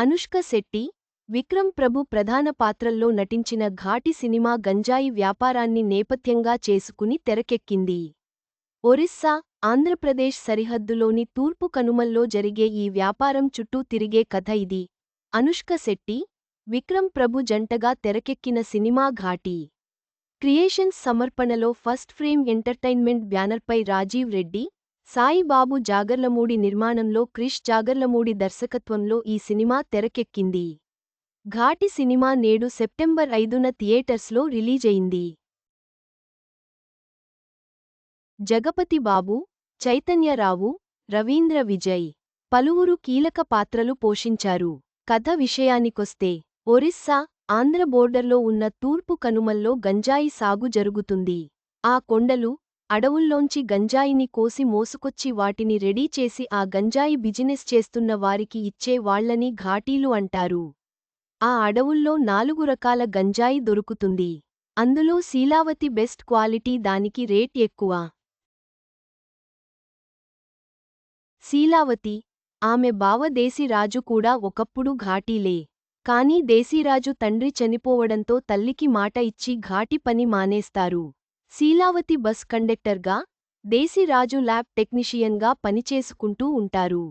అనుష్క శెట్టి విక్రమ్ ప్రభు ప్రధాన పాత్రల్లో నటించిన ఘాటి సినిమా గంజాయి వ్యాపారాన్ని నేపథ్యంగా చేసుకుని తెరకెక్కింది. ఒరిస్సా ఆంధ్రప్రదేశ్ సరిహద్దులోని తూర్పు కనుమల్లో జరిగే ఈ వ్యాపారం చుట్టూ తిరిగే కథ ఇది. అనుష్క శెట్టి విక్రమ్ ప్రభు జంటగా తెరకెక్కిన సినిమా ఘాటి. క్రియేషన్స్ సమర్పణలో ఫస్ట్ ఫ్రేమ్ ఎంటర్టైన్మెంట్ బ్యానర్పై రాజీవ్ రెడ్డి సాయిబాబు జాగర్లమూడి నిర్మాణంలో క్రిష్ జాగర్లమూడి దర్శకత్వంలో ఈ సినిమా తెరకెక్కింది. ఘాటి సినిమా నేడు సెప్టెంబర్ ఐదున థియేటర్స్లో రిలీజయింది. జగపతి బాబు చైతన్యరావు రవీంద్ర విజయ్ పలువురు కీలక పాత్రలు పోషించారు. కథ విషయానికొస్తే ఒరిస్సా ఆంధ్ర బోర్డర్లో ఉన్న తూర్పు కనుమల్లో గంజాయి సాగు జరుగుతుంది. ఆ కొండలు అడవుల్లోంచి గంజాయిని కోసి మోసుకొచ్చి వాటిని రెడీ చేసి ఆ గంజాయి బిజినెస్ చేస్తున్న వారికి ఇచ్చే వాళ్ళని ఘాటీలు అంటారు. ఆ అడవుల్లో నాలుగు రకాల గంజాయి దొరుకుతుంది. అందులో శీలావతి బెస్ట్ క్వాలిటీ దానికి రేట్ ఎక్కువ. శీలావతి ఆమె బావ దేశీరాజు కూడా ఒకప్పుడు ఘాటీలే. కాని దేశీరాజు తండ్రి చనిపోవడంతో తల్లికి మాట ఇచ్చి ఘాటి పని మానేస్తారు. శీలావతి బస్ కండక్టర్గా దేశీరాజు ల్యాబ్ టెక్నీషియన్గా పనిచేసుకుంటూ ఉంటారు.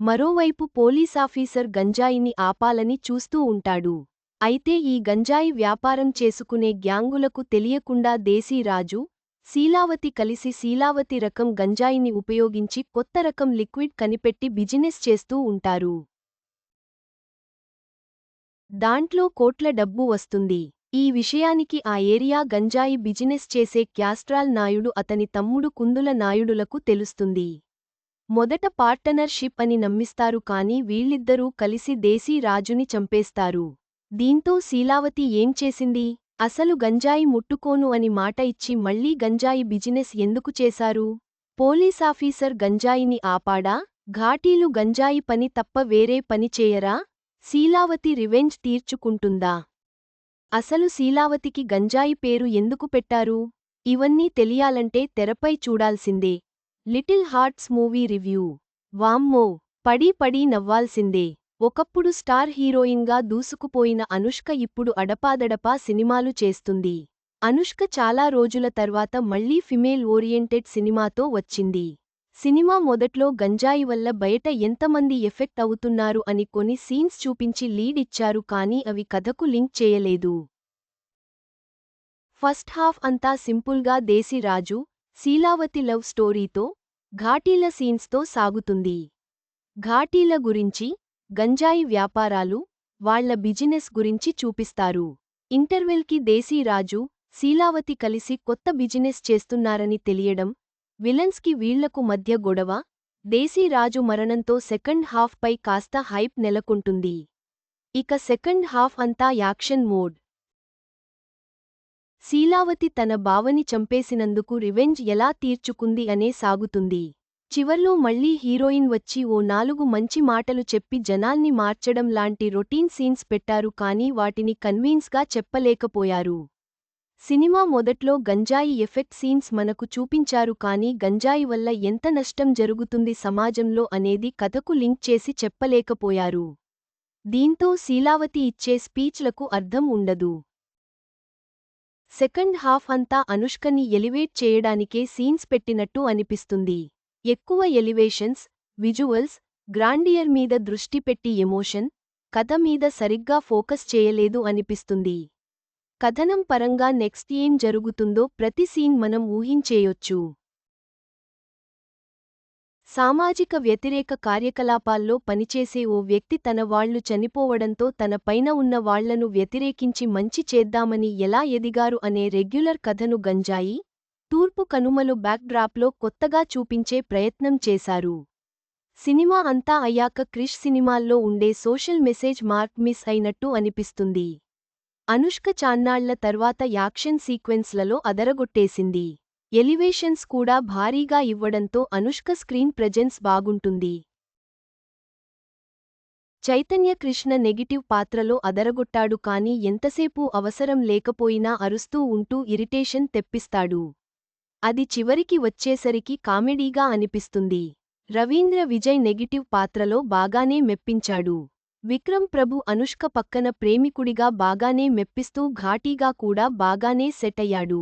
మరోవైపు పోలీసాఫీసర్ గంజాయిని ఆపాలని చూస్తూ ఉంటాడు. అయితే ఈ గంజాయి వ్యాపారం చేసుకునే గ్యాంగులకు తెలియకుండా దేశీరాజు శీలావతి కలిసి శీలావతి రకం గంజాయిని ఉపయోగించి కొత్త రకం లిక్విడ్ కనిపెట్టి బిజినెస్ చేస్తూ ఉంటారు. దాంట్లో కోట్ల డబ్బు వస్తుంది. ఈ విషయానికి ఆ ఏరియా గంజాయి బిజినెస్ చేసే క్యాస్ట్రాల్ నాయుడు అతని తమ్ముడు కుందుల నాయుడులకు తెలుస్తుంది. మొదట పార్టనర్షిప్ అని నమ్మిస్తారు కాని వీళ్ళిద్దరూ కలిసి దేశీ రాజుని చంపేస్తారు. దీంతో శీలావతి ఏం చేసింది? అసలు గంజాయి ముట్టుకోను అని మాట ఇచ్చి మళ్ళీ గంజాయి బిజినెస్ ఎందుకు చేశారు? పోలీసాఫీసర్ గంజాయిని ఆపాడా? ఘాటీలు గంజాయి పని తప్ప వేరే పని చేయరా? శీలావతి రివెంజ్ తీర్చుకుంటుందా? అసలు శీలావతికి గంజాయి పేరు ఎందుకు పెట్టారు? ఇవన్నీ తెలియాలంటే తెరపై చూడాల్సిందే. Little Hearts movie review. వామ్మో! పడీ పడీ నవ్వాల్సిందే. ఒకప్పుడు స్టార్ హీరోయిన్గా దూసుకుపోయిన అనుష్క ఇప్పుడు అడపాదడపా సినిమాలు చేస్తుంది. అనుష్క చాలా రోజుల తర్వాత మళ్ళీ ఫిమేల్ ఓరియంటెడ్ సినిమాతో వచ్చింది. సినిమా మొదట్లో గంజాయి వల్ల బయట ఎంతమంది ఎఫెక్ట్ అవుతున్నారు అని కొన్ని సీన్స్ చూపించి లీడ్ ఇచ్చారు కానీ అవి కథకు లింక్ చేయలేదు. ఫస్ట్ హాఫ్ అంతా సింపుల్గా దేశీరాజు శీలావతి లవ్ స్టోరీతో ఘాటీల సీన్స్తో సాగుతుంది. ఘాటీల గురించి గంజాయి వ్యాపారాలు వాళ్ళ బిజినెస్ గురించి చూపిస్తారు. ఇంటర్వెల్కి దేశీరాజు శీలావతి కలిసి కొత్త బిజినెస్ చేస్తున్నారని తెలియడం విలన్స్కి వీళ్ళకు మధ్య గొడవ దేశీరాజు మరణంతో సెకండ్ హాఫ్ పై కాస్త హైప్ నెలకొంటుంది. ఇక సెకండ్ హాఫ్ అంతా యాక్షన్ మోడ్. శీలావతి తన బావని చంపేసినందుకు రివెంజ్ ఎలా తీర్చుకుంది అనే సాగుతుంది. చివర్లో మళ్ళీ హీరోయిన్ వచ్చి ఓ నాలుగు మంచి మాటలు చెప్పి జనాల్ని మార్చడం లాంటి రొటీన్ సీన్స్ పెట్టారు కానీ వాటిని కన్వీన్స్గా చెప్పలేకపోయారు. సినిమా మొదట్లో గంజాయి ఎఫెక్ట్ సీన్స్ మనకు చూపించారు కానీ గంజాయి వల్ల ఎంత నష్టం జరుగుతుంది సమాజంలో అనేది కథకు లింక్ చేసి చెప్పలేకపోయారు. దీంతో శీలావతి ఇచ్చే స్పీచ్లకు అర్థం ఉండదు. సెకండ్ హాఫ్ అంతా అనుష్కని ఎలివేట్ చేయడానికే సీన్స్ పెట్టినట్టు అనిపిస్తుంది. ఎక్కువ ఎలివేషన్స్ విజువల్స్ గ్రాండియర్ మీద దృష్టి పెట్టి ఎమోషన్ కథ మీద సరిగ్గా ఫోకస్ చేయలేదు అనిపిస్తుంది. కథనం పరంగా నెక్స్ట్ ఏం జరుగుతుందో ప్రతి సీన్ మనం ఊహించేయొచ్చు. సామాజిక వ్యతిరేక కార్యకలాపాల్లో పనిచేసే ఓ వ్యక్తి తన వాళ్ళు చనిపోవడంతో తన పైన ఉన్న వాళ్ళను వ్యతిరేకించి మంచి చేద్దామని ఎలా ఎదిగారు అనే రెగ్యులర్ కథను గంజాయి తూర్పు కనుమలు బ్యాక్డ్రాప్లో కొత్తగా చూపించే ప్రయత్నం చేశారు. సినిమా అంతా అయ్యాక క్రిష్ సినిమాల్లో ఉండే సోషల్ మెసేజ్ మార్క్ మిస్ అయినట్టు అనిపిస్తుంది. అనుష్క చాన్నాళ్ళ తర్వాత యాక్షన్ సీక్వెన్స్లలో అదరగొట్టేసింది. ఎలివేషన్స్ కూడా భారీగా ఇవ్వడంతో అనుష్క స్క్రీన్ ప్రెజెన్స్ బాగుంటుంది. చైతన్య కృష్ణ నెగిటివ్ పాత్రలో అదరగొట్టాడు కాని ఎంతసేపు అవసరం లేకపోయినా అరుస్తూ ఉంటూ ఇరిటేషన్ తెప్పిస్తాడు. అది చివరికి వచ్చేసరికి కామెడీగా అనిపిస్తుంది. రవీంద్ర విజయ్ నెగిటివ్ పాత్రలో బాగానే మెప్పించాడు. విక్రమ్ ప్రభు అనుష్క పక్కన ప్రేమికుడిగా బాగానే మెప్పిస్తూ ఘాటీగా కూడా బాగానే సెట్ అయ్యాడు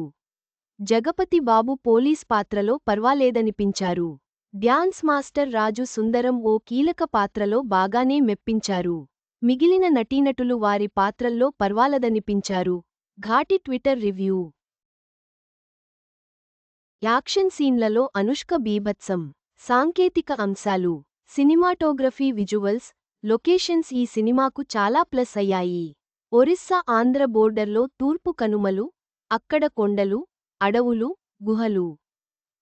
జగపతి బాబు పోలీస్ పాత్రలో పర్వాలేదనిపించారు. డ్యాన్స్ మాస్టర్ రాజు సుందరం ఓ కీలక పాత్రలో బాగానే మెప్పించారు. మిగిలిన నటీనటులు వారి పాత్రల్లో పర్వాలదనిపించారు. Ghaati Twitter review. యాక్షన్ సీన్లలో అనుష్క బీభత్సం. సాంకేతిక అంశాలు. సినిమాటోగ్రఫీ విజువల్స్ లొకేషన్స్ ఈ సినిమాకు చాలా ప్లస్ అయ్యాయి. ఒరిస్సా ఆంధ్ర బోర్డర్లో తూర్పు కనుమలు అక్కడ కొండలు అడవులు గుహలు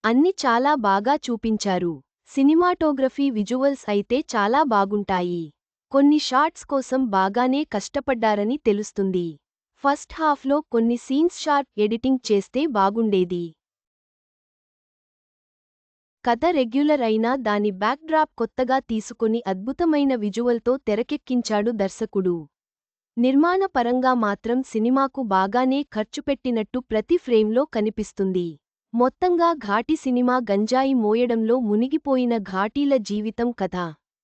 అన్ని చాలా బాగా చూపించారు. సినిమాటోగ్రఫీ విజువల్స్ అయితే చాలా బాగుంటాయి. కొన్ని షాట్స్ కోసం బాగానే కష్టపడ్డారని తెలుస్తుంది. ఫస్ట్ హాఫ్లో కొన్ని సీన్స్ షార్ట్ ఎడిటింగ్ చేస్తే బాగుండేది. కథ రెగ్యులర్ అయినా దాని బ్యాక్డ్రాప్ కొత్తగా తీసుకొని అద్భుతమైన విజువల్తో తెరకెక్కించాడు దర్శకుడు. నిర్మాణ పరంగా మాత్రం సినిమాకు బాగానే ఖర్చుపెట్టినట్టు ప్రతి ఫ్రేమ్లో కనిపిస్తుంది. మొత్తంగా ఘాటి సినిమా గంజాయి మోయడంలో మునిగిపోయిన ఘాటీల జీవితం కథ.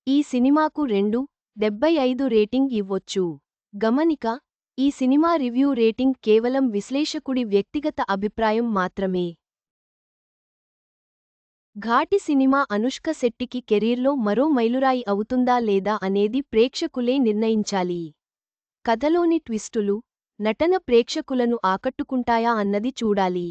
ఈ సినిమాకు రెండు డెబ్బై ఐదు రేటింగ్ ఇవ్వొచ్చు. గమనిక ఈ సినిమా రివ్యూ రేటింగ్ కేవలం విశ్లేషకుడి వ్యక్తిగత అభిప్రాయం మాత్రమే. ఘాటి సినిమా అనుష్క శెట్టికి కెరీర్లో మరో మైలురాయి అవుతుందా లేదా అనేది ప్రేక్షకులే నిర్ణయించాలి. కథలోని ట్విస్టులు నటన ప్రేక్షకులను ఆకట్టుకుంటాయా అన్నది చూడాలి.